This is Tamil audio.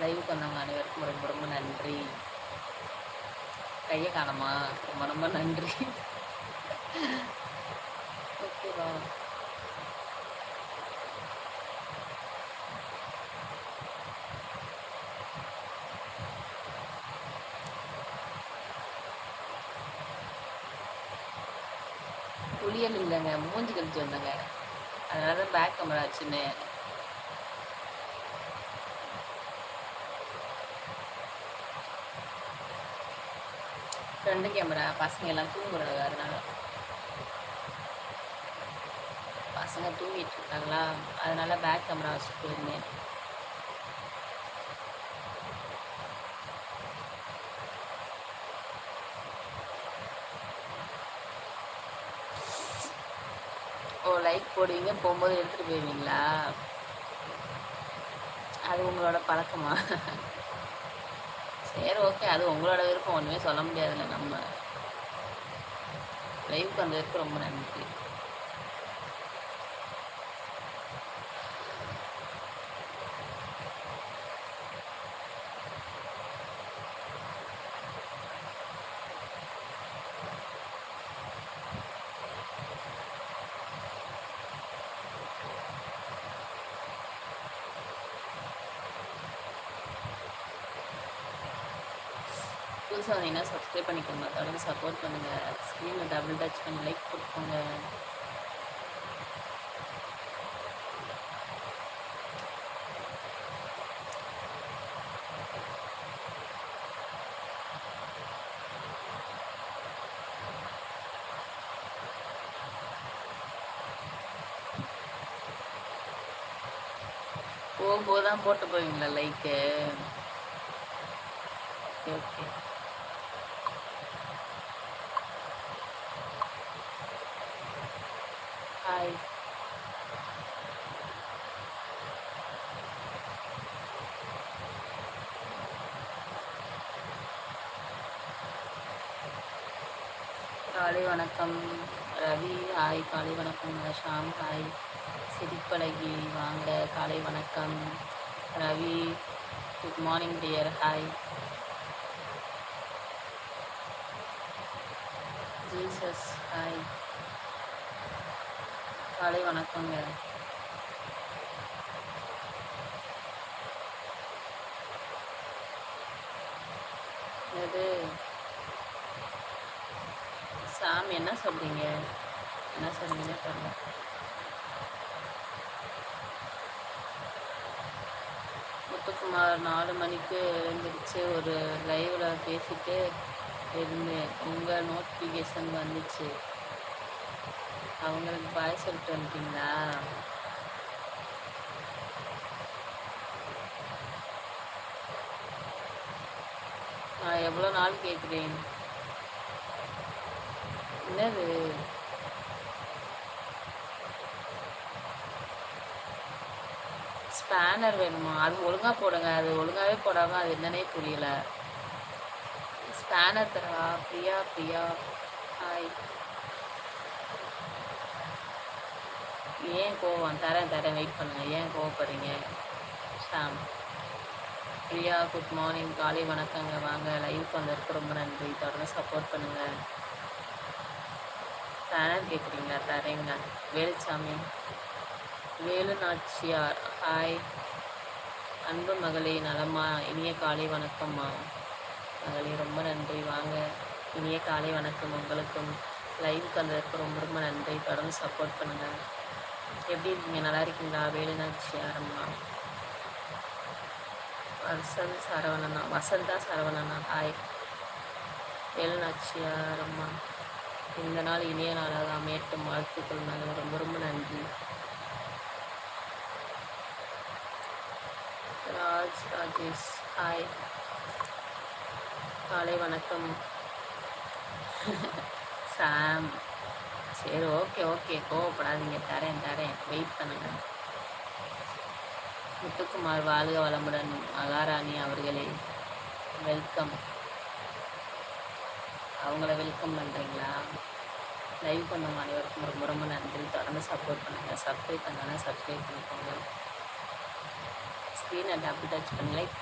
லைவுக்கு வந்தவங்க அனைவருக்கும் ரொம்ப ரொம்ப நன்றி. கையை காணமா? ரொம்ப ரொம்ப நன்றி. ஓகேவா? புளியல் இல்லைங்க மூஞ்சி கழிச்சு வந்தேங்க. அதனால தான் பேக் கேமரா ஆச்சுன்னு ரெண்டு கேமரா பசங்க எல்லாம் தூங்குறாங்க அதனால. பசங்க தூங்கிட்டு இருக்காங்களா அதனால பேக் கேமரா வச்சுட்டு போயிருந்தேன் ஓ லைக் போடுவீங்க போகும்போது எடுத்துகிட்டு போயிருவீங்களா? அது உங்களோட பழக்கமா? சரி ஓகே அது உங்களோட விருப்பம். ஒன்றுமே சொல்ல முடியாதுல்ல நம்ம. லைவுக்கு வந்ததுக்கு ரொம்ப நன்றி. புதுசாக வந்தீங்கன்னா சப்ஸ்கிரைப் பண்ணிக்கோங்க. தொடர்ந்து சப்போர்ட் பண்ணுங்கள் ஸ்க்ரீனில் டபுள் டச் பண்ணி லைக் கொடுக்கோங்க போகும்போது தான் போட்டு போவீங்களா லைக்கு ஓகே ஓகே ஹாய் காலை வணக்கம் ரவி ஹாய். காலை வணக்கம் ஷாம் ஹாய். சிரிப்பழகி வாங்க. காலை வணக்கம் Ravi. Good morning dear hi Jesus hi காலை வணக்கங்க. இது சாமி என்ன சொல்றீங்க? என்ன சொல்றீங்கன்னு தெரியல முத்துக்குமார் நாலு மணிக்கு எழுந்திரிச்சு ஒரு லைவ்ல பேசிட்டு இருந்தேன் உங்கள் நோட்டிஃபிகேஷன் வந்துச்சு. அவங்களுக்கு பாய் சொல்லிட்டு வந்துட்டீங்களா? நான் எவ்வளோ நாள் கேட்குறேன்? என்னது? ஸ்பேனர் வேணுமா? அது ஒழுங்காக போடுங்க. அது ஒழுங்காகவே போடாமல் அது என்னன்னே புரியல. ஸ்பேனர் தரவா? பிரியா பிரியா. ஹாய். ஏன் கோவம்? தரேன் தரேன் வெயிட் பண்ணுங்கள் ஏன் கோவப்படுறீங்க? ஷாம். பிரியா குட் மார்னிங் காலை வணக்கங்க. வாங்க. லைவ் வந்ததுக்கு ரொம்ப நன்றி. தொடர்ந்து சப்போர்ட் பண்ணுங்கள் தரேன் கேட்குறீங்களா தரேங்க. வேலுச்சாமி. வேலு நாச்சியார் ஹாய் அன்பு மகளே நலமா? இனிய காலை வணக்கம்மா. மகளே ரொம்ப நன்றி. வாங்க. இனிய காலை வணக்கம் உங்களுக்கும். லைவுக்கு வந்ததற்கு ரொம்ப ரொம்ப நன்றி. தொடர்ந்து சப்போர்ட் பண்ணுங்கள் எப்படி இருக்கீங்க? நல்லா இருக்கீங்களா? வேலுநாச்சி நாச்சியார் வசந்த் சரவணனா வசந்தா சரவணனா ஹாய் வேலுநாச்சியாரம்மா இந்த நாள் இனிய நாளாக அமையட்டும். வாழ்த்துக்கள் நாங்கள் ரொம்ப ரொம்ப நன்றி. ராஜ் ராஜேஷ் ஹாய் காலை வணக்கம். சாம். சரி ஓகே ஓகே கோவப்படாதீங்க. தரேன் தரேன். வெயிட் பண்ணுங்க. முத்துக்குமார் வாழ்க வளமுடன் மகாராணி அவர்களே. வெல்கம் அவங்கள வெல்கம் பண்ணுறீங்களா லைவ் பண்ண அனைவருக்கும் ரொம்ப ரொம்ப நன்றி. தொடர்ந்து சப்போர்ட் பண்ணுங்கள் சப்ஸ்கிரைப் பண்ணாலும் சப்ஸ்கிரைப் பண்ணிக்கோங்க. ஸ்க்ரீனை டபுள் டச் பண்ணி லைக்